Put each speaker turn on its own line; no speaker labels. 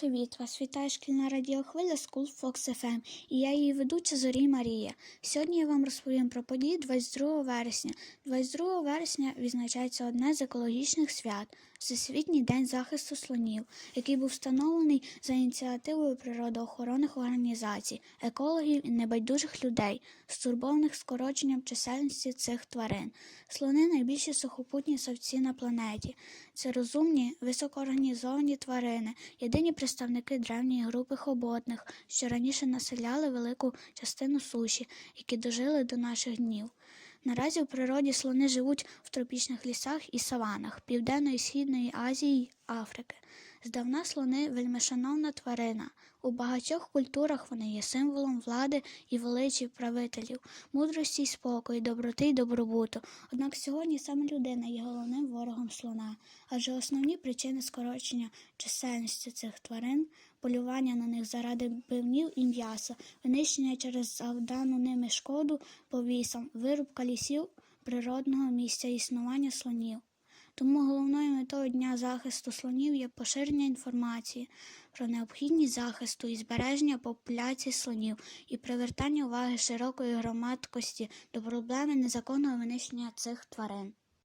привіт! Вас вітає шкільна радіохвиля School Fox FM і я її ведуча Зорі Марія. Сьогодні я вам розповім про події 22 вересня. 22 вересня відзначається одне з екологічних свят Всесвітній день захисту слонів, який був встановлений за ініціативою природоохоронних організацій, екологів і небайдужих людей, стурбованих скороченням чисельності цих тварин. Слони найбільші сухопутні совці на планеті. Це розумні, високоорганізовані тварини, єдині представники древньої групи хоботних, що раніше населяли велику частину суші, які дожили до наших днів. Наразі в природі слони живуть в тропічних лісах і саванах Південної і Східної Азії Африки. Здавна слони вельмишановна тварина. У багатьох культурах вони є символом влади і величі правителів, мудрості й спокою, доброти й добробуту. Однак сьогодні саме людина є головним ворогом слона, адже основні причини скорочення чисельності цих тварин полювання на них заради пивнів і м'яса, винищення через завдану ними шкоду повісам, вирубка лісів природного місця існування слонів. Тому головною метою Дня захисту слонів є поширення інформації про необхідність захисту і збереження популяції слонів і привертання уваги широкої громадськості до проблеми незаконного винищення цих тварин.